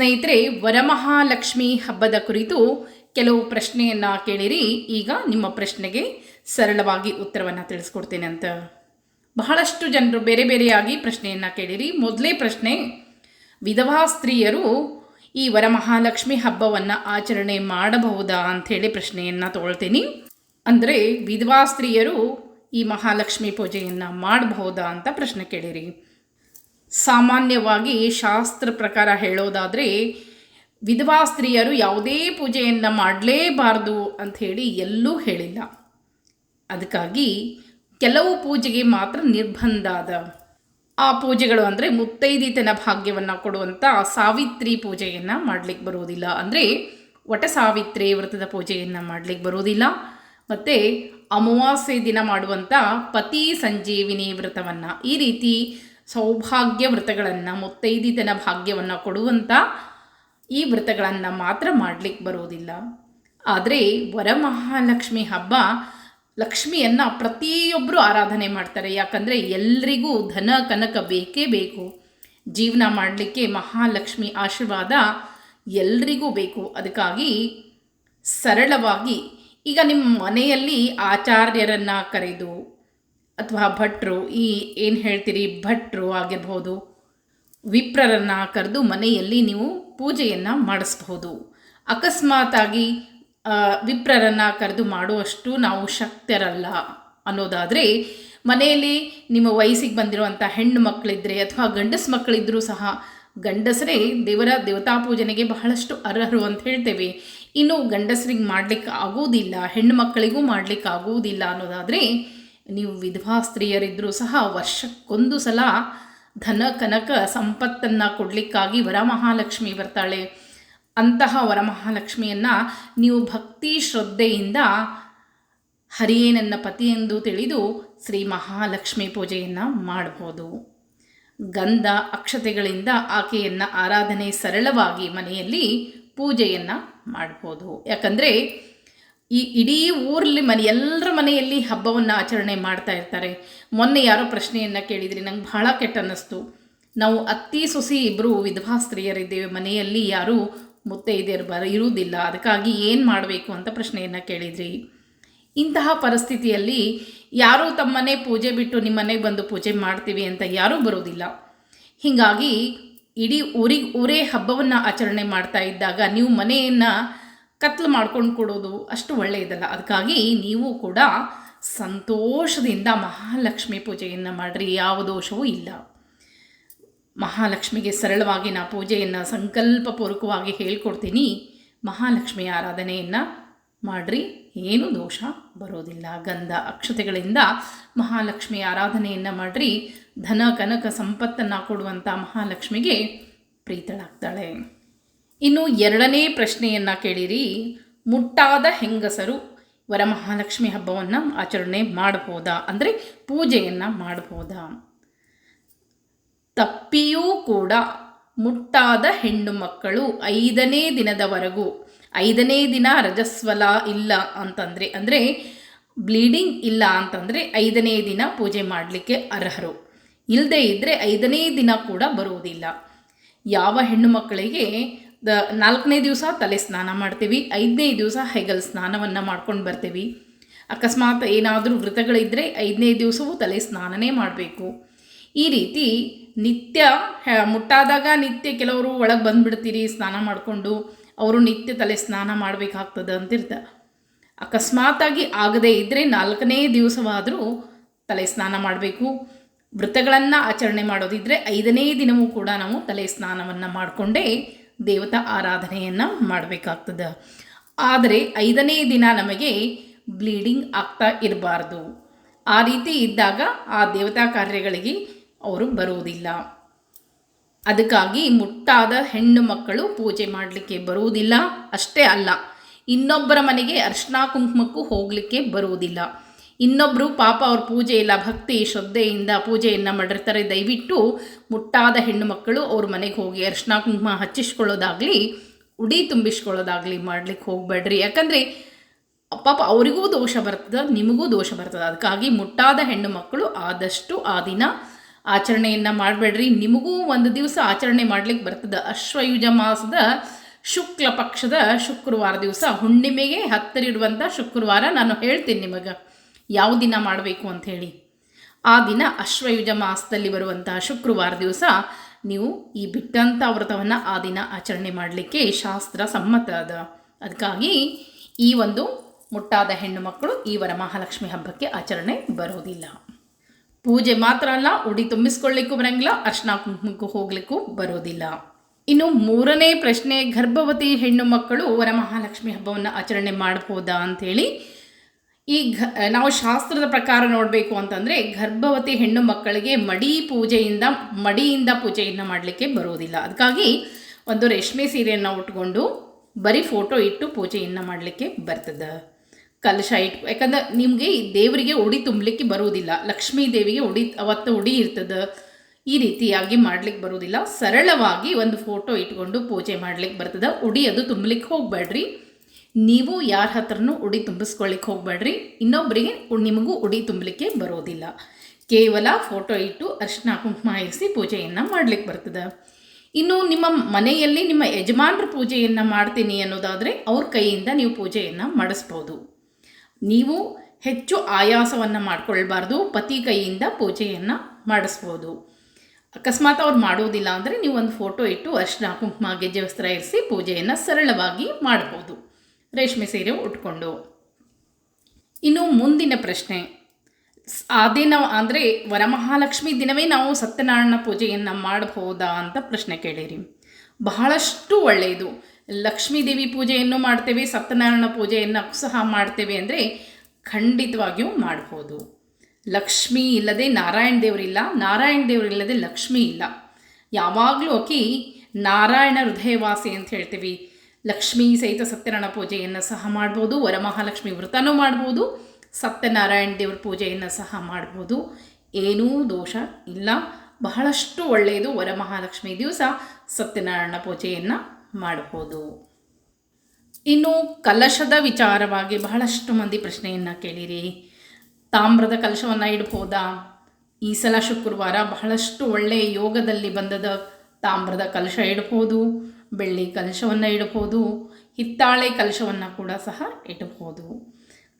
ಸ್ನೇಹಿತರೆ, ವರಮಹಾಲಕ್ಷ್ಮಿ ಹಬ್ಬದ ಕುರಿತು ಕೆಲವು ಪ್ರಶ್ನೆಯನ್ನು ಕೇಳಿರಿ. ಈಗ ನಿಮ್ಮ ಪ್ರಶ್ನೆಗೆ ಸರಳವಾಗಿ ಉತ್ತರವನ್ನು ತಿಳಿಸ್ಕೊಡ್ತೇನೆ ಅಂತ. ಬಹಳಷ್ಟು ಜನರು ಬೇರೆ ಬೇರೆಯಾಗಿ ಪ್ರಶ್ನೆಯನ್ನು ಕೇಳಿರಿ. ಮೊದಲೇ ಪ್ರಶ್ನೆ, ವಿಧವಾ ಸ್ತ್ರೀಯರು ಈ ವರಮಹಾಲಕ್ಷ್ಮಿ ಹಬ್ಬವನ್ನು ಆಚರಣೆ ಮಾಡಬಹುದಾ ಅಂಥೇಳಿ ಪ್ರಶ್ನೆಯನ್ನು ತಗೊಳ್ತೀನಿ. ಅಂದರೆ, ವಿಧವಾ ಸ್ತ್ರೀಯರು ಈ ಮಹಾಲಕ್ಷ್ಮಿ ಪೂಜೆಯನ್ನು ಮಾಡಬಹುದಾ ಅಂತ ಪ್ರಶ್ನೆ ಕೇಳಿರಿ. ಸಾಮಾನ್ಯವಾಗಿ ಶಾಸ್ತ್ರ ಪ್ರಕಾರ ಹೇಳೋದಾದರೆ, ವಿಧವಾ ಸ್ತ್ರೀಯರು ಯಾವುದೇ ಪೂಜೆಯನ್ನು ಮಾಡಲೇಬಾರ್ದು ಅಂಥೇಳಿ ಎಲ್ಲೂ ಹೇಳಿಲ್ಲ. ಅದಕ್ಕಾಗಿ ಕೆಲವು ಪೂಜೆಗೆ ಮಾತ್ರ ನಿರ್ಬಂಧ ಅದ. ಆ ಪೂಜೆಗಳು ಅಂದರೆ ಮುತ್ತೈದಿತನ ಭಾಗ್ಯವನ್ನು ಕೊಡುವಂಥ ಸಾವಿತ್ರಿ ಪೂಜೆಯನ್ನು ಮಾಡಲಿಕ್ಕೆ ಬರುವುದಿಲ್ಲ ಅಂದರೆ ವಟ ಸಾವಿತ್ರಿ ವ್ರತದ ಪೂಜೆಯನ್ನು ಮಾಡಲಿಕ್ಕೆ ಬರುವುದಿಲ್ಲ ಮತ್ತು ಅಮಾವಾಸ್ಯೆ ದಿನ ಮಾಡುವಂಥ ಪತಿ ಸಂಜೀವಿನಿ ವ್ರತವನ್ನು ಈ ರೀತಿ ಸೌಭಾಗ್ಯ ವ್ರತಗಳನ್ನು, ಮುತ್ತೈದಿತನ ಭಾಗ್ಯವನ್ನು ಕೊಡುವಂಥ ಈ ವ್ರತಗಳನ್ನು ಮಾತ್ರ ಮಾಡಲಿಕ್ಕೆ ಬರುವುದಿಲ್ಲ ಆದರೆ ವರಮಹಾಲಕ್ಷ್ಮಿ ಹಬ್ಬ ಲಕ್ಷ್ಮಿಯನ್ನು ಪ್ರತಿಯೊಬ್ಬರು ಆರಾಧನೆ ಮಾಡ್ತಾರೆ. ಯಾಕಂದರೆ ಎಲ್ರಿಗೂ ಧನ, ಕನಕ ಬೇಕೇ ಬೇಕು. ಜೀವನ ಮಾಡಲಿಕ್ಕೆ ಮಹಾಲಕ್ಷ್ಮಿ ಆಶೀರ್ವಾದ ಎಲ್ರಿಗೂ ಬೇಕು. ಅದಕ್ಕಾಗಿ ಸರಳವಾಗಿ ಈಗ ನಿಮ್ಮ ಮನೆಯಲ್ಲಿ ಆಚಾರ್ಯರನ್ನು ಕರೆದು ಅಥವಾ ಭಟ್ರು, ಈ ಏನು ಹೇಳ್ತೀರಿ? ಭಟ್ರು ಆಗಿರ್ಬೋದು. ವಿಪ್ರರನ್ನು ಕರೆದು ಮನೆಯಲ್ಲಿ ನೀವು ಪೂಜೆಯನ್ನು ಮಾಡಿಸ್ಬಹುದು. ಅಕಸ್ಮಾತಾಗಿ ವಿಪ್ರರನ್ನು ಕರೆದು ಮಾಡುವಷ್ಟು ನಾವು ಶಕ್ತರಲ್ಲ. ಅನ್ನೋದಾದರೆ, ಮನೆಯಲ್ಲಿ ನಿಮ್ಮ ವಯಸ್ಸಿಗೆ ಬಂದಿರುವಂಥ ಹೆಣ್ಣು ಮಕ್ಕಳಿದ್ದರೆ ಅಥವಾ ಗಂಡಸು ಮಕ್ಕಳಿದ್ದರೂ ಸಹ, ಗಂಡಸರೇ ದೇವರ ದೇವತಾ ಪೂಜನೆಗೆ ಬಹಳಷ್ಟು ಅರ್ಹರು ಅಂತ ಹೇಳ್ತೇವೆ. ಇನ್ನು ಗಂಡಸರಿಗೆ ಮಾಡಲಿಕ್ಕೆ ಆಗುವುದಿಲ್ಲ, ಹೆಣ್ಣು ಮಕ್ಕಳಿಗೂ ಮಾಡಲಿಕ್ಕೆ ಆಗುವುದಿಲ್ಲ ಅನ್ನೋದಾದರೆ ನೀವು ವಿಧವಾ ಸ್ತ್ರೀಯರಿದ್ದರೂ ಸಹ ವರ್ಷಕ್ಕೊಂದು ಸಲ ಧನ ಕನಕ ಸಂಪತ್ತನ್ನು ಕೊಡಲಿಕ್ಕಾಗಿ ವರಮಹಾಲಕ್ಷ್ಮಿ ಬರ್ತಾಳೆ. ಅಂತಹ ವರಮಹಾಲಕ್ಷ್ಮಿಯನ್ನು ನೀವು ಭಕ್ತಿ ಶ್ರದ್ಧೆಯಿಂದ ಹರಿಯೇ ನನ್ನ ಪತಿ ಎಂದು ತಿಳಿದು ಶ್ರೀ ಮಹಾಲಕ್ಷ್ಮಿ ಪೂಜೆಯನ್ನು ಮಾಡಬಹುದು ಗಂಧ ಅಕ್ಷತೆಗಳಿಂದ ಆಕೆಯನ್ನು ಆರಾಧನೆ ಸರಳವಾಗಿ ಮನೆಯಲ್ಲಿ ಪೂಜೆಯನ್ನು ಮಾಡ್ಬೋದು. ಯಾಕಂದರೆ ಈ ಇಡೀ ಊರಲ್ಲಿ ಮನೆ, ಎಲ್ಲರ ಮನೆಯಲ್ಲಿ ಹಬ್ಬವನ್ನು ಆಚರಣೆ ಮಾಡ್ತಾ ಇರ್ತಾರೆ. ಮೊನ್ನೆ ಯಾರೋ ಪ್ರಶ್ನೆಯನ್ನು ಕೇಳಿದ್ರಿ, ನಂಗೆ ಬಹಳ ಕೆಟ್ಟ ಅನ್ನಿಸ್ತು ನಾವು ಅತ್ತಿ, ಸೊಸಿ ಇಬ್ಬರು ವಿಧವಾ ಸ್ತ್ರೀಯರಿದ್ದೇವೆ, ಮನೆಯಲ್ಲಿ ಯಾರೂ ಮುತ್ತೈದೆಯರು ಬರ ಇರುವುದಿಲ್ಲ. ಅದಕ್ಕಾಗಿ ಏನು ಮಾಡಬೇಕು ಅಂತ ಪ್ರಶ್ನೆಯನ್ನು ಕೇಳಿದ್ರಿ. ಇಂತಹ ಪರಿಸ್ಥಿತಿಯಲ್ಲಿ ಯಾರೂ ತಮ್ಮನೆ ಪೂಜೆ ಬಿಟ್ಟು ನಿಮ್ಮ ಮನೆಗೆ ಬಂದು ಪೂಜೆ ಮಾಡ್ತೀವಿ ಅಂತ ಯಾರೂ ಬರೋದಿಲ್ಲ. ಹೀಗಾಗಿ ಇಡೀ ಊರಿಗೆ ಊರೇ ಹಬ್ಬವನ್ನು ಆಚರಣೆ ಮಾಡ್ತಾ ಇದ್ದಾಗ ನೀವು ಮನೆಯನ್ನು ಕತ್ಲು ಮಾಡ್ಕೊಂಡು ಕೊಡೋದು ಅಷ್ಟು ಒಳ್ಳೆಯದಲ್ಲ ಅದಕ್ಕಾಗಿ ನೀವು ಕೂಡ ಸಂತೋಷದಿಂದ ಮಹಾಲಕ್ಷ್ಮಿ ಪೂಜೆಯನ್ನು ಮಾಡಿರಿ. ಯಾವ ದೋಷವೂ ಇಲ್ಲ. ಮಹಾಲಕ್ಷ್ಮಿಗೆ ಸರಳವಾಗಿ ನಾ ಪೂಜೆಯನ್ನು ಸಂಕಲ್ಪಪೂರ್ವಕವಾಗಿ ಹೇಳ್ಕೊಡ್ತೀನಿ. ಮಹಾಲಕ್ಷ್ಮಿ ಆರಾಧನೆಯನ್ನು ಮಾಡಿರಿ. ಏನು ದೋಷ ಬರೋದಿಲ್ಲ. ಗಂಧ ಅಕ್ಷತೆಗಳಿಂದ ಮಹಾಲಕ್ಷ್ಮಿ ಆರಾಧನೆಯನ್ನು ಮಾಡಿರಿ. ಧನ, ಕನಕ, ಸಂಪತ್ತನ್ನು ಕೊಡುವಂಥ ಮಹಾಲಕ್ಷ್ಮಿಗೆ ಪ್ರೀತಳಾಗ್ತಾಳೆ. ಇನ್ನು ಎರಡನೇ ಪ್ರಶ್ನೆಯನ್ನು ಕೇಳಿರಿ. ಮುಟ್ಟಾದ ಹೆಂಗಸರು ವರಮಹಾಲಕ್ಷ್ಮಿ ಹಬ್ಬವನ್ನು ಆಚರಣೆ ಮಾಡಬಹುದಾ? ಅಂದರೆ ಪೂಜೆಯನ್ನು ಮಾಡಬಹುದಾ? ತಪ್ಪಿಯೂ ಕೂಡ ಮುಟ್ಟಾದ ಹೆಣ್ಣು ಮಕ್ಕಳು ಐದನೇ ದಿನದವರೆಗೂ, ಐದನೇ ದಿನ ರಜಸ್ವಲ ಇಲ್ಲ ಅಂತಂದರೆ, ಅಂದರೆ ಬ್ಲೀಡಿಂಗ್ ಇಲ್ಲ ಅಂತಂದರೆ ಐದನೇ ದಿನ ಪೂಜೆ ಮಾಡಲಿಕ್ಕೆ ಅರ್ಹರು. ಇಲ್ಲದೇ ಇದ್ದರೆ ಐದನೇ ದಿನ ಕೂಡ ಬರುವುದಿಲ್ಲ. ಯಾವ ಹೆಣ್ಣು ಮಕ್ಕಳಿಗೆ ದ ನಾಲ್ಕನೇ ದಿವಸ ತಲೆ ಸ್ನಾನ ಮಾಡ್ತೀವಿ, ಐದನೇ ದಿವಸ ಹೆಗಲ್ ಸ್ನಾನವನ್ನು ಮಾಡ್ಕೊಂಡು ಬರ್ತೀವಿ. ಅಕಸ್ಮಾತ್ ಏನಾದರೂ ವ್ರತಗಳಿದ್ದರೆ ಐದನೇ ದಿವಸವೂ ತಲೆ ಸ್ನಾನನೇ ಮಾಡಬೇಕು. ಈ ರೀತಿ ನಿತ್ಯ ಮುಟ್ಟಾದಾಗ ನಿತ್ಯ ಕೆಲವರು ಒಳಗೆ ಬಂದುಬಿಡ್ತೀರಿ, ಸ್ನಾನ ಮಾಡಿಕೊಂಡು ಅವರು ನಿತ್ಯ ತಲೆ ಸ್ನಾನ ಮಾಡಬೇಕಾಗ್ತದೆ ಅಂತಿರ್ತ. ಅಕಸ್ಮಾತಾಗಿ ಆಗದೇ ಇದ್ದರೆ ನಾಲ್ಕನೇ ದಿವಸವಾದರೂ ತಲೆ ಸ್ನಾನ ಮಾಡಬೇಕು. ವ್ರತಗಳನ್ನು ಆಚರಣೆ ಮಾಡೋದಿದ್ದರೆ ಐದನೇ ದಿನವೂ ಕೂಡ ನಾವು ತಲೆ ಸ್ನಾನವನ್ನು ಮಾಡಿಕೊಂಡೇ ದೇವತಾ ಆರಾಧನೆಯನ್ನು ಮಾಡಬೇಕಾಗ್ತದೆ. ಆದರೆ ಐದನೇ ದಿನ ನಮಗೆ ಬ್ಲೀಡಿಂಗ್ ಆಗ್ತಾ ಇರಬಾರ್ದು. ಆ ರೀತಿ ಇದ್ದಾಗ ಆ ದೇವತಾ ಕಾರ್ಯಗಳಿಗೆ ಅವರು ಬರುವುದಿಲ್ಲ. ಅದಕ್ಕಾಗಿ ಮುಟ್ಟಾದ ಹೆಣ್ಣು ಮಕ್ಕಳು ಪೂಜೆ ಮಾಡಲಿಕ್ಕೆ ಬರುವುದಿಲ್ಲ. ಅಷ್ಟೇ ಅಲ್ಲ, ಇನ್ನೊಬ್ಬರ ಮನೆಗೆ ಅರ್ಶನ ಕುಂಕುಮಕ್ಕೂ ಹೋಗಲಿಕ್ಕೆ ಬರುವುದಿಲ್ಲ. ಇನ್ನೊಬ್ಬರು ಪಾಪ ಅವ್ರ ಪೂಜೆ ಇಲ್ಲ, ಭಕ್ತಿ, ಶ್ರದ್ಧೆಯಿಂದ ಪೂಜೆಯನ್ನು ಮಾಡಿರ್ತಾರೆ. ದಯವಿಟ್ಟು ಮುಟ್ಟಾದ ಹೆಣ್ಣು ಮಕ್ಕಳು ಅವ್ರ ಮನೆಗೆ ಹೋಗಿ ಅರ್ಶಿನ ಕುಂಕುಮ ಹಚ್ಚಿಸ್ಕೊಳ್ಳೋದಾಗಲಿ, ಉಡಿ ತುಂಬಿಸ್ಕೊಳ್ಳೋದಾಗಲಿ ಮಾಡ್ಲಿಕ್ಕೆ ಹೋಗಬೇಡ್ರಿ. ಯಾಕಂದರೆ, ಪಾಪ ಅವರಿಗೂ ದೋಷ ಬರ್ತದೆ, ನಿಮಗೂ ದೋಷ ಬರ್ತದೆ. ಅದಕ್ಕಾಗಿ ಮುಟ್ಟಾದ ಹೆಣ್ಣು ಮಕ್ಕಳು ಆದಷ್ಟು ಆ ದಿನ ಆಚರಣೆಯನ್ನು ಮಾಡಬೇಡ್ರಿ. ನಿಮಗೂ ಒಂದು ದಿವಸ ಆಚರಣೆ ಮಾಡ್ಲಿಕ್ಕೆ ಬರ್ತದೆ. ಅಶ್ವಯುಜ ಮಾಸದ ಶುಕ್ಲ ಪಕ್ಷದ ಶುಕ್ರವಾರ ದಿವಸ ಹುಣ್ಣಿಮೆಗೆ ಹತ್ತಿರಿಡುವಂಥ ಶುಕ್ರವಾರ ನಾನು ಹೇಳ್ತೀನಿ ನಿಮಗೆ. ಯಾವ ದಿನ ಮಾಡಬೇಕು ಅಂಥೇಳಿ ಆ ದಿನ ಅಶ್ವಯುಜ ಮಾಸದಲ್ಲಿ ಬರುವಂತಹ ಶುಕ್ರವಾರ ದಿವಸ ನೀವು ಈ ಬಿಟ್ಟಂಥ ವ್ರತವನ್ನು ಆ ದಿನ ಆಚರಣೆ ಮಾಡಲಿಕ್ಕೆ ಶಾಸ್ತ್ರ ಸಮ್ಮತ ಅದ. ಅದಕ್ಕಾಗಿ ಈ ಒಂದು ಮುಟ್ಟಾದ ಹೆಣ್ಣು ಮಕ್ಕಳು ಈ ವರಮಹಾಲಕ್ಷ್ಮಿ ಹಬ್ಬಕ್ಕೆ ಆಚರಣೆ ಬರೋದಿಲ್ಲ. ಪೂಜೆ ಮಾತ್ರ ಅಲ್ಲ, ಉಡಿ ತುಂಬಿಸ್ಕೊಳ್ಳಿಕ್ಕೂ ಬರಂಗಿಲ್ಲ, ಅರ್ಶನ ಕುಂಕುಮಕ್ಕೂ ಹೋಗ್ಲಿಕ್ಕೂ ಬರೋದಿಲ್ಲ. ಇನ್ನು ಮೂರನೇ ಪ್ರಶ್ನೆ, ಗರ್ಭವತಿ ಹೆಣ್ಣು ಮಕ್ಕಳು ವರಮಹಾಲಕ್ಷ್ಮಿ ಹಬ್ಬವನ್ನು ಆಚರಣೆ ಮಾಡಬಹುದಾ ಅಂಥೇಳಿ ಈ ಘ, ನಾವು ಶಾಸ್ತ್ರದ ಪ್ರಕಾರ ನೋಡಬೇಕು ಅಂತಂದರೆ ಗರ್ಭವತಿ ಹೆಣ್ಣು ಮಕ್ಕಳಿಗೆ ಮಡಿ ಪೂಜೆಯಿಂದ, ಮಡಿಯಿಂದ ಪೂಜೆಯನ್ನು ಮಾಡಲಿಕ್ಕೆ ಬರೋದಿಲ್ಲ. ಅದಕ್ಕಾಗಿ ಒಂದು ರೇಷ್ಮೆ ಸೀರೆಯನ್ನು ಉಟ್ಕೊಂಡು ಬರೀ ಫೋಟೋ ಇಟ್ಟು ಪೂಜೆಯನ್ನು ಮಾಡಲಿಕ್ಕೆ ಬರ್ತದೆ. ಕಲಶ ಇಟ್ಟು, ಯಾಕಂದ್ರೆ ನಿಮಗೆ ದೇವರಿಗೆ ಉಡಿ ತುಂಬಲಿಕ್ಕೆ ಬರುವುದಿಲ್ಲ ಲಕ್ಷ್ಮೀ ದೇವಿಗೆ ಉಡಿ, ಅವತ್ತು ಉಡಿ ಇರ್ತದೆ. ಈ ರೀತಿಯಾಗಿ ಮಾಡ್ಲಿಕ್ಕೆ ಬರುವುದಿಲ್ಲ ಸರಳವಾಗಿ ಒಂದು ಫೋಟೋ ಇಟ್ಕೊಂಡು ಪೂಜೆ ಮಾಡ್ಲಿಕ್ಕೆ ಬರ್ತದೆ. ಉಡಿ ಅದು ತುಂಬಲಿಕ್ಕೆ ಹೋಗಬೇಡ್ರಿ. ನೀವು ಯಾರ ಹತ್ರನೂ ಉಡಿ ತುಂಬಿಸ್ಕೊಳ್ಳಿಕ್ಕೆ ಹೋಗಬೇಡ್ರಿ. ಇನ್ನೊಬ್ಬರಿಗೆ ನಿಮಗೂ ಉಡಿ ತುಂಬಲಿಕ್ಕೆ ಬರೋದಿಲ್ಲ. ಕೇವಲ ಫೋಟೋ ಇಟ್ಟು ಅರ್ಶಿನ ಕುಂಕುಮ ಇರಿಸಿ ಪೂಜೆಯನ್ನು ಮಾಡ್ಲಿಕ್ಕೆ ಬರ್ತದೆ. ಇನ್ನು ನಿಮ್ಮ ಮನೆಯಲ್ಲಿ ನಿಮ್ಮ ಯಜಮಾನ್ರ ಪೂಜೆಯನ್ನು ಮಾಡ್ತೀನಿ ಅನ್ನೋದಾದರೆ ಅವ್ರ ಕೈಯಿಂದ ನೀವು ಪೂಜೆಯನ್ನು ಮಾಡಿಸ್ಬೋದು. ನೀವು ಹೆಚ್ಚು ಆಯಾಸವನ್ನು ಮಾಡಿಕೊಳ್ಬಾರ್ದು, ಪತಿ ಕೈಯಿಂದ ಪೂಜೆಯನ್ನು ಮಾಡಿಸ್ಬೋದು. ಅಕಸ್ಮಾತ್ ಅವ್ರು ಮಾಡೋದಿಲ್ಲ ಅಂದರೆ ನೀವು ಒಂದು ಫೋಟೋ ಇಟ್ಟು ಅರ್ಶಿನ ಕುಂಕುಮ, ಗೆಜ್ಜೆ ವಸ್ತ್ರ ಇರಿಸಿ ಪೂಜೆಯನ್ನು ಸರಳವಾಗಿ ಮಾಡ್ಬೋದು. ರೇಷ್ಮೆ ಸೀರೆ ಉಟ್ಕೊಂಡು. ಇನ್ನು ಮುಂದಿನ ಪ್ರಶ್ನೆ. ಸ್- ನಾವು ಅಂದರೆ ವರಮಹಾಲಕ್ಷ್ಮಿ ದಿನವೇ ನಾವು ಸತ್ಯನಾರಾಯಣ ಪೂಜೆಯನ್ನು ಮಾಡಬಹುದಾ ಅಂತ ಪ್ರಶ್ನೆ ಕೇಳಿರಿ. ಬಹಳಷ್ಟು ಒಳ್ಳೆಯದು. ಲಕ್ಷ್ಮೀ ದೇವಿ ಪೂಜೆಯನ್ನು ಮಾಡ್ತೇವೆ, ಸತ್ಯನಾರಾಯಣ ಪೂಜೆಯನ್ನು ಸಹ ಮಾಡ್ತೇವೆ ಅಂದರೆ ಖಂಡಿತವಾಗಿಯೂ ಮಾಡಬಹುದು. ಲಕ್ಷ್ಮಿ ಇಲ್ಲದೆ ನಾರಾಯಣ ದೇವರಿಲ್ಲ ನಾರಾಯಣ ದೇವರಿಲ್ಲದೆ ಲಕ್ಷ್ಮಿ ಇಲ್ಲ. ಯಾವಾಗಲೂ ಆಕಿ ನಾರಾಯಣ ಹೃದಯವಾಸಿ ಅಂತ ಹೇಳ್ತೀವಿ. ಲಕ್ಷ್ಮೀ ಸಹಿತ ಸತ್ಯನಾರಾಯಣ ಪೂಜೆಯನ್ನು ಸಹ ಮಾಡ್ಬೋದು, ವರಮಹಾಲಕ್ಷ್ಮಿ ವ್ರತನೂ ಮಾಡ್ಬೋದು, ಸತ್ಯನಾರಾಯಣ ದೇವ್ರ ಪೂಜೆಯನ್ನು ಸಹ ಮಾಡ್ಬೋದು. ಏನೂ ದೋಷ ಇಲ್ಲ. ಬಹಳಷ್ಟು ಒಳ್ಳೆಯದು ವರಮಹಾಲಕ್ಷ್ಮಿ ದಿವಸ ಸತ್ಯನಾರಾಯಣ ಪೂಜೆಯನ್ನು ಮಾಡ್ಬೋದು. ಇನ್ನು ಕಲಶದ ವಿಚಾರವಾಗಿ ಬಹಳಷ್ಟು ಮಂದಿ ಪ್ರಶ್ನೆಯನ್ನು ಕೇಳಿರಿ. ತಾಮ್ರದ ಕಲಶವನ್ನು ಇಡ್ಬೋದಾ? ಈ ಸಲ ಶುಕ್ರವಾರ ಬಹಳಷ್ಟು ಒಳ್ಳೆಯ ಯೋಗದಲ್ಲಿ ಬಂದದ ತಾಮ್ರದ ಕಲಶ ಇಡ್ಬೋದು. ಬೆಳ್ಳಿ ಕಲಶವನ್ನು ಇಡಬಹುದು, ಹಿತ್ತಾಳೆ ಕಲಶವನ್ನು ಕೂಡ ಸಹ ಇಡಬಹುದು.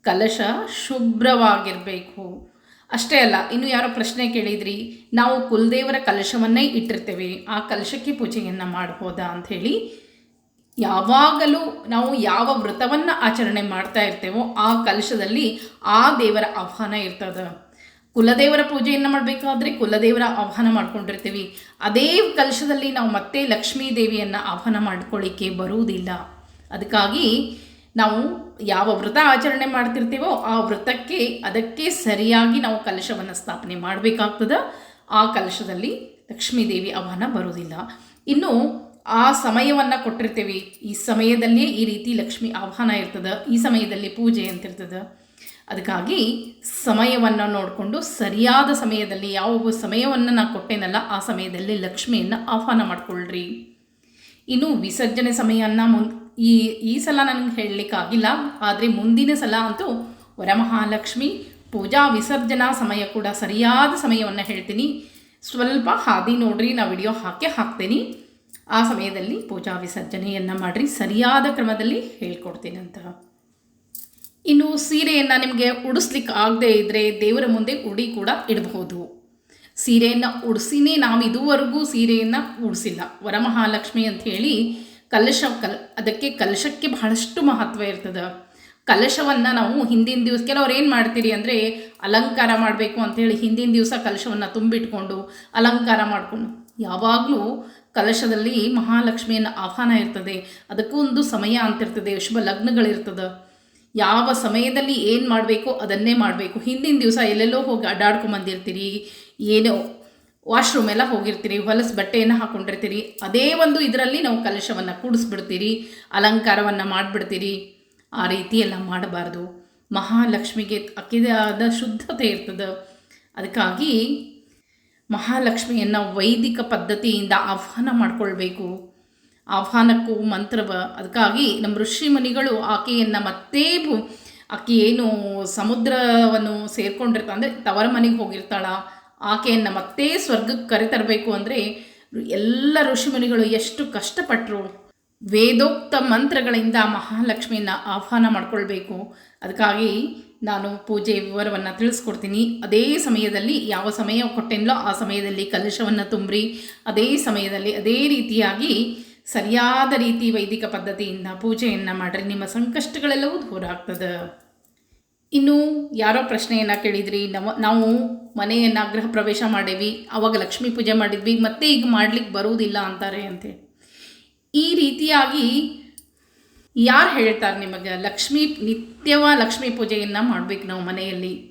ಕಲಶ ಶುಭ್ರವಾಗಿರಬೇಕು. ಅಷ್ಟೇ ಅಲ್ಲ, ಇನ್ನು ಯಾರೋ ಪ್ರಶ್ನೆ ಕೇಳಿದ್ರಿ, ನಾವು ಕುಲದೇವರ ಕಲಶವನ್ನೇ ಇಟ್ಟಿರ್ತೇವೆ, ಆ ಕಲಶಕ್ಕೆ ಪೂಜೆಯನ್ನು ಮಾಡ್ಬೋದಾ ಅಂಥೇಳಿ ಯಾವಾಗಲೂ ನಾವು ಯಾವ ವ್ರತವನ್ನು ಆಚರಣೆ ಮಾಡ್ತಾ ಇರ್ತೇವೋ ಆ ಕಲಶದಲ್ಲಿ ಆ ದೇವರ ಆಹ್ವಾನ ಇರ್ತದೆ. ಕುಲದೇವರ ಪೂಜೆಯನ್ನು ಮಾಡಬೇಕಾದ್ರೆ ಕುಲದೇವರ ಆಹ್ವಾನ ಮಾಡ್ಕೊಂಡಿರ್ತೀವಿ. ಅದೇ ಕಲಶದಲ್ಲಿ ನಾವು ಮತ್ತೆ ಲಕ್ಷ್ಮೀ ದೇವಿಯನ್ನು ಆಹ್ವಾನ ಮಾಡ್ಕೊಳ್ಳಿಕ್ಕೆ ಬರುವುದಿಲ್ಲ. ಅದಕ್ಕಾಗಿ ನಾವು ಯಾವ ವ್ರತ ಆಚರಣೆ ಮಾಡ್ತಿರ್ತೀವೋ ಆ ವ್ರತಕ್ಕೆ ಅದಕ್ಕೆ ಸರಿಯಾಗಿ ನಾವು ಕಲಶವನ್ನು ಸ್ಥಾಪನೆ ಮಾಡಬೇಕಾಗ್ತದೆ. ಆ ಕಲಶದಲ್ಲಿ ಲಕ್ಷ್ಮೀ ದೇವಿ ಆಹ್ವಾನ ಬರೋದಿಲ್ಲ ಇನ್ನು ಆ ಸಮಯವನ್ನು ಕೊಟ್ಟಿರ್ತೀವಿ. ಈ ಸಮಯದಲ್ಲಿಯೇ ಈ ರೀತಿ ಲಕ್ಷ್ಮಿ ಆಹ್ವಾನ ಇರ್ತದೆ. ಈ ಸಮಯದಲ್ಲಿ ಪೂಜೆ ಅಂತ ಇರ್ತದೆ ಅದಕ್ಕಾಗಿ ಸಮಯವನ್ನು ನೋಡಿಕೊಂಡು ಸರಿಯಾದ ಸಮಯದಲ್ಲಿ ಯಾವ ಸಮಯವನ್ನು ನಾನು ಕೊಟ್ಟೇನಲ್ಲ ಆ ಸಮಯದಲ್ಲಿ ಲಕ್ಷ್ಮಿಯನ್ನು ಆಹ್ವಾನ ಮಾಡಿಕೊಳ್ಳ್ರಿ ಇನ್ನು ವಿಸರ್ಜನೆ ಸಮಯವನ್ನು ಮುನ್, ಈ ಈ ಸಲ ನನಗೆ ಹೇಳಲಿಕ್ಕಾಗಿಲ್ಲ ಆದರೆ ಮುಂದಿನ ಸಲ ಅಂತೂ ವರಮಹಾಲಕ್ಷ್ಮಿ ಪೂಜಾ ವಿಸರ್ಜನಾ ಸಮಯ ಕೂಡ ಸರಿಯಾದ ಸಮಯವನ್ನು ಹೇಳ್ತೀನಿ. ಸ್ವಲ್ಪ ಹಾದಿ ನೋಡ್ರಿ, ನಾ ವಿಡಿಯೋ ಹಾಕಿ ಹಾಕ್ತೀನಿ. ಆ ಸಮಯದಲ್ಲಿ ಪೂಜಾ ವಿಸರ್ಜನೆಯನ್ನು ಮಾಡಿರಿ, ಸರಿಯಾದ ಕ್ರಮದಲ್ಲಿ ಹೇಳ್ಕೊಡ್ತೀನಿ ಅಂತ ಇನ್ನು ಸೀರೆಯನ್ನು ನಿಮಗೆ ಉಡಿಸ್ಲಿಕ್ಕೆ ಆಗದೇ ಇದ್ದರೆ ದೇವರ ಮುಂದೆ ಉಡಿ ಕೂಡ ಇಡಬಹುದು. ಸೀರೆಯನ್ನು ಉಡಿಸಿನೇ ನಾವು ಇದುವರೆಗೂ ಸೀರೆಯನ್ನು ಉಡಿಸಿಲ್ಲ. ವರಮಹಾಲಕ್ಷ್ಮಿ ಅಂತ ಹೇಳಿ ಕಲಶ, ಕಲ್, ಅದಕ್ಕೆ ಕಲಶಕ್ಕೆ ಬಹಳಷ್ಟು ಮಹತ್ವ ಇರ್ತದೆ. ಕಲಶವನ್ನು ನಾವು ಹಿಂದಿನ ದಿವಸ, ಕೆಲವ್ರು ಏನು ಮಾಡ್ತೀರಿ ಅಂದರೆ ಅಲಂಕಾರ ಮಾಡಬೇಕು ಅಂಥೇಳಿ ಹಿಂದಿನ ದಿವಸ ಕಲಶವನ್ನು ತುಂಬಿಟ್ಕೊಂಡು ಅಲಂಕಾರ ಮಾಡಿಕೊಂಡು. ಯಾವಾಗಲೂ ಕಲಶದಲ್ಲಿ ಮಹಾಲಕ್ಷ್ಮಿಯನ್ನು ಆಹ್ವಾನ ಇರ್ತದೆ. ಅದಕ್ಕೂ ಒಂದು ಸಮಯ ಅಂತಿರ್ತದೆ, ಶುಭ ಲಗ್ನಗಳಿರ್ತದೆ. ಯಾವ ಸಮಯದಲ್ಲಿ ಏನು ಮಾಡಬೇಕು ಅದನ್ನೇ ಮಾಡಬೇಕು. ಹಿಂದಿನ ದಿವಸ ಎಲ್ಲೆಲ್ಲೋ ಹೋಗಿ ಅಡ್ಡಾಡ್ಕೊಂಬಂದಿರ್ತೀರಿ, ಏನೋ ವಾಶ್ರೂಮ್ ಎಲ್ಲ ಹೋಗಿರ್ತೀರಿ, ಹೊಲಸು ಬಟ್ಟೆಯನ್ನು ಹಾಕ್ಕೊಂಡಿರ್ತೀರಿ ಅದೇ ಒಂದು ಇದರಲ್ಲಿ ನಾವು ಕಲಶವನ್ನು ಕೂಡಿಸ್ಬಿಡ್ತೀರಿ, ಅಲಂಕಾರವನ್ನು ಮಾಡಿಬಿಡ್ತೀರಿ, ಆ ರೀತಿ ಎಲ್ಲ ಮಾಡಬಾರ್ದು. ಮಹಾಲಕ್ಷ್ಮಿಗೆ ಅಕ್ಕಿದಾದ ಶುದ್ಧತೆ ಇರ್ತದೆ. ಅದಕ್ಕಾಗಿ ಮಹಾಲಕ್ಷ್ಮಿಯನ್ನು ವೈದಿಕ ಪದ್ಧತಿಯಿಂದ ಆಹ್ವಾನ ಮಾಡಿಕೊಳ್ಬೇಕು. ಆಹ್ವಾನಕ್ಕೂ ಮಂತ್ರವ ಅದಕ್ಕಾಗಿ ನಮ್ಮ ಋಷಿ ಮುನಿಗಳು ಆಕೆಯನ್ನು ಮತ್ತೆ ಭೂ- ಆಕೆ ಏನು ಸಮುದ್ರವನ್ನು ಸೇರ್ಕೊಂಡಿರ್ತಾ ಅಂದರೆ ತವರ ಮನೆಗೆ ಹೋಗಿರ್ತಾಳ. ಆಕೆಯನ್ನು ಮತ್ತೆ ಸ್ವರ್ಗಕ್ಕೆ ಕರೆತರಬೇಕು ಅಂದರೆ ಎಲ್ಲ ಋಷಿಮುನಿಗಳು ಎಷ್ಟು ಕಷ್ಟಪಟ್ಟರು ವೇದೋಕ್ತ ಮಂತ್ರಗಳಿಂದ ಮಹಾಲಕ್ಷ್ಮಿಯನ್ನು ಆಹ್ವಾನ ಮಾಡಿಕೊಳ್ಬೇಕು. ಅದಕ್ಕಾಗಿ ನಾನು ಪೂಜೆ ವಿವರವನ್ನು ತಿಳಿಸ್ಕೊಡ್ತೀನಿ. ಅದೇ ಸಮಯದಲ್ಲಿ ಯಾವ ಸಮಯ ಕೊಟ್ಟೆನೋ ಆ ಸಮಯದಲ್ಲಿ ಕಲಶವನ್ನು ತುಂಬ್ರಿ. ಅದೇ ಸಮಯದಲ್ಲಿ ಅದೇ ರೀತಿಯಾಗಿ ಸರಿಯಾದ ರೀತಿ ವೈದಿಕ ಪದ್ಧತಿಯಿಂದ ಪೂಜೆಯನ್ನು ಮಾಡಿರಿ, ನಿಮ್ಮ ಸಂಕಷ್ಟಗಳೆಲ್ಲವೂ ದೂರ ಆಗ್ತದೆ. ಇನ್ನು ಯಾರೋ ಪ್ರಶ್ನೆಯನ್ನು ಕೇಳಿದ್ರಿ, ನಾವು ನಾವು ಮನೆಯನ್ನು ಗೃಹ ಪ್ರವೇಶ ಮಾಡೇವಿ, ಅವಾಗ ಲಕ್ಷ್ಮೀ ಪೂಜೆ ಮಾಡಿದ್ವಿ, ಮತ್ತೆ ಈಗ ಮಾಡ್ಲಿಕ್ಕೆ ಬರುವುದಿಲ್ಲ ಅಂತಾರೆ ಅಂತೆ. ಈ ರೀತಿಯಾಗಿ ಯಾರು ಹೇಳ್ತಾರೆ ನಿಮಗೆ, ಲಕ್ಷ್ಮೀ, ನಿತ್ಯವ ಲಕ್ಷ್ಮೀ ಪೂಜೆಯನ್ನು ಮಾಡಬೇಕು ನಾವು ಮನೆಯಲ್ಲಿ?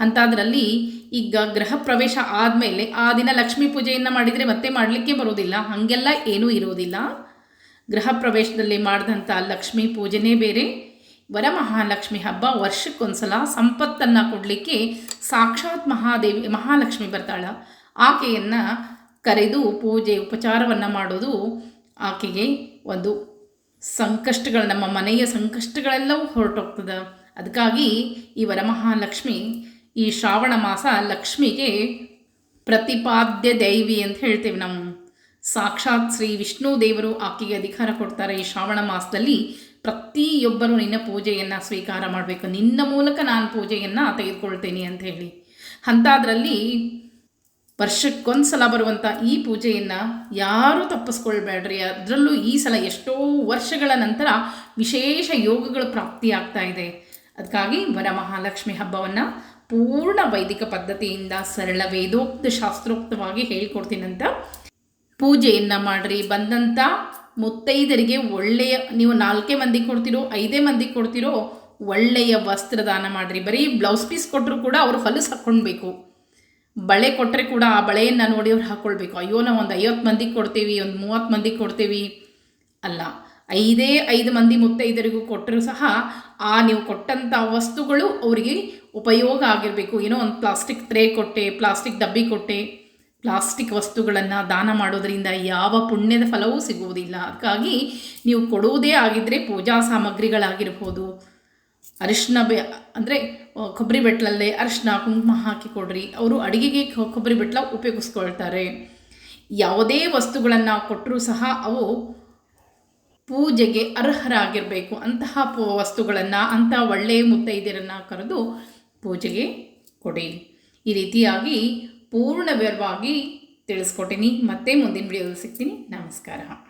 ಅಂಥದ್ರಲ್ಲಿ ಈಗ ಗೃಹ ಪ್ರವೇಶ ಆದಮೇಲೆ ಆ ದಿನ ಲಕ್ಷ್ಮೀ ಪೂಜೆಯನ್ನು ಮಾಡಿದರೆ ಮತ್ತೆ ಮಾಡಲಿಕ್ಕೆ ಬರೋದಿಲ್ಲ. ಹಾಗೆಲ್ಲ ಏನೂ ಇರೋದಿಲ್ಲ. ಗೃಹ ಪ್ರವೇಶದಲ್ಲಿ ಮಾಡಿದಂಥ ಲಕ್ಷ್ಮೀ ಪೂಜೆನೇ ಬೇರೆ. ವರಮಹಾಲಕ್ಷ್ಮಿ ಹಬ್ಬ ವರ್ಷಕ್ಕೊಂದ್ಸಲ ಸಂಪತ್ತನ್ನು ಕೊಡಲಿಕ್ಕೆ ಸಾಕ್ಷಾತ್ ಮಹಾದೇವಿ, ಮಹಾಲಕ್ಷ್ಮಿ ಬರ್ತಾಳ. ಆಕೆಯನ್ನು ಕರೆದು ಪೂಜೆ ಉಪಚಾರವನ್ನು ಮಾಡೋದು ಆಕೆಗೆ ಒಂದು ಸಂಕಷ್ಟಗಳು, ನಮ್ಮ ಮನೆಯ ಸಂಕಷ್ಟಗಳೆಲ್ಲವೂ ಹೊರಟೋಗ್ತದೆ. ಅದಕ್ಕಾಗಿ ಈ ವರಮಹಾಲಕ್ಷ್ಮಿ ಈ ಶ್ರಾವಣ ಮಾಸ ಲಕ್ಷ್ಮಿಗೆ ಪ್ರತಿಪಾದ್ಯ ದೈವಿ ಅಂತ ಹೇಳ್ತೇವೆ ನಾವು. ಸಾಕ್ಷಾತ್ ಶ್ರೀ ವಿಷ್ಣು ದೇವರು ಆಕೆಗೆ ಅಧಿಕಾರ ಕೊಡ್ತಾರೆ ಈ ಶ್ರಾವಣ ಮಾಸದಲ್ಲಿ. ಪ್ರತಿಯೊಬ್ಬರು ನಿನ್ನ ಪೂಜೆಯನ್ನು ಸ್ವೀಕಾರ ಮಾಡಬೇಕು. ನಿನ್ನ ಮೂಲಕ ನಾನು ಪೂಜೆಯನ್ನು ತೆಗೆದುಕೊಳ್ತೇನೆ ಅಂತ ಹೇಳಿ. ಅಂಥದ್ರಲ್ಲಿ ವರ್ಷಕ್ಕೊಂದು ಸಲ ಬರುವಂಥ ಈ ಪೂಜೆಯನ್ನು ಯಾರೂ ತಪ್ಪಿಸ್ಕೊಳ್ಬೇಡ್ರಿ. ಅದರಲ್ಲೂ ಈ ಸಲ ಎಷ್ಟೋ ವರ್ಷಗಳ ನಂತರ ವಿಶೇಷ ಯೋಗಗಳು ಪ್ರಾಪ್ತಿಯಾಗ್ತಾ ಇದೆ. ಅದಕ್ಕಾಗಿ ವರಮಹಾಲಕ್ಷ್ಮಿ ಹಬ್ಬವನ್ನು ಪೂರ್ಣ ವೈದಿಕ ಪದ್ಧತಿಯಿಂದ ಸರಳ ವೇದೋಕ್ತ ಶಾಸ್ತ್ರೋಕ್ತವಾಗಿ ಹೇಳ್ಕೊಡ್ತೀನಂತ. ಪೂಜೆಯನ್ನು ಮಾಡಿರಿ ಬಂದಂಥ ಮುತ್ತೈದರಿಗೆ ಒಳ್ಳೆಯ, ನೀವು ನಾಲ್ಕೇ ಮಂದಿಗೆ ಕೊಡ್ತಿರೋ, ಐದೇ ಮಂದಿಗೆ ಕೊಡ್ತಿರೋ ಒಳ್ಳೆಯ ವಸ್ತ್ರದಾನ ಮಾಡಿರಿ. ಬರೀ ಬ್ಲೌಸ್ ಪೀಸ್ ಕೊಟ್ಟರು ಕೂಡ ಅವರು ಹೊಲಸು ಹಾಕ್ಕೊಳ್ಬೇಕು ಬಳೆ ಕೊಟ್ಟರೆ ಕೂಡ ಆ ಬಳೆಯನ್ನು ನೋಡಿ ಅವ್ರು ಹಾಕ್ಕೊಳ್ಬೇಕು ಅಯ್ಯೋ, ನಾವು ಒಂದು ಐವತ್ತು ಮಂದಿಗೆ ಕೊಡ್ತೀವಿ, ಒಂದು ಮೂವತ್ತು ಮಂದಿಗೆ ಕೊಡ್ತೀವಿ. ಅಲ್ಲ, ಐದೇ, ಐದು ಮಂದಿ ಮುತ್ತೈದರಿಗೂ ಕೊಟ್ಟರೂ ಸಹ ಆ ನೀವು ಕೊಟ್ಟಂಥ ವಸ್ತುಗಳು ಅವರಿಗೆ ಉಪಯೋಗ ಆಗಿರಬೇಕು. ಏನೋ ಒಂದು ಪ್ಲಾಸ್ಟಿಕ್ ಟ್ರೇ ಕೊಟ್ಟೆ ಪ್ಲಾಸ್ಟಿಕ್ ಡಬ್ಬಿ ಕೊಟ್ಟೆ ಪ್ಲಾಸ್ಟಿಕ್ ವಸ್ತುಗಳನ್ನು ದಾನ ಮಾಡೋದರಿಂದ ಯಾವ ಪುಣ್ಯದ ಫಲವೂ ಸಿಗುವುದಿಲ್ಲ. ಅದಕ್ಕಾಗಿ ನೀವು ಕೊಡುವುದೇ ಆಗಿದ್ದರೆ ಪೂಜಾ ಸಾಮಗ್ರಿಗಳಾಗಿರ್ಬೋದು. ಅರಿಶಿನ ಬೆ, ಅಂದರೆ ಕೊಬ್ಬರಿ ಬೆಟ್ಲಲ್ಲೇ ಅರಿಶಿನ, ಕುಂಕುಮ ಹಾಕಿ ಕೊಡ್ರಿ. ಅವರು ಅಡುಗೆಗೆ ಕೊಬ್ಬರಿ ಬೆಟ್ಟಲ ಉಪಯೋಗಿಸ್ಕೊಳ್ತಾರೆ. ಯಾವುದೇ ವಸ್ತುಗಳನ್ನು ಕೊಟ್ಟರೂ ಸಹ ಅವು ಪೂಜೆಗೆ ಅರ್ಹರಾಗಿರಬೇಕು. ಅಂತಹ ವಸ್ತುಗಳನ್ನು ಅಂತಹ ಒಳ್ಳೆಯ ಮುತ್ತೈದೆಯರನ್ನು ಕರೆದು ಪೂಜೆಗೆ ಕೊಡಿ. ಈ ರೀತಿಯಾಗಿ ಪೂರ್ಣ ವಿವರವಾಗಿ ತಿಳಿಸ್ಕೊಟ್ಟಿನಿ. ಮತ್ತೆ ಮುಂದಿನ ವಿಡಿಯೋದಲ್ಲಿ ಸಿಗ್ತೀನಿ. ನಮಸ್ಕಾರ.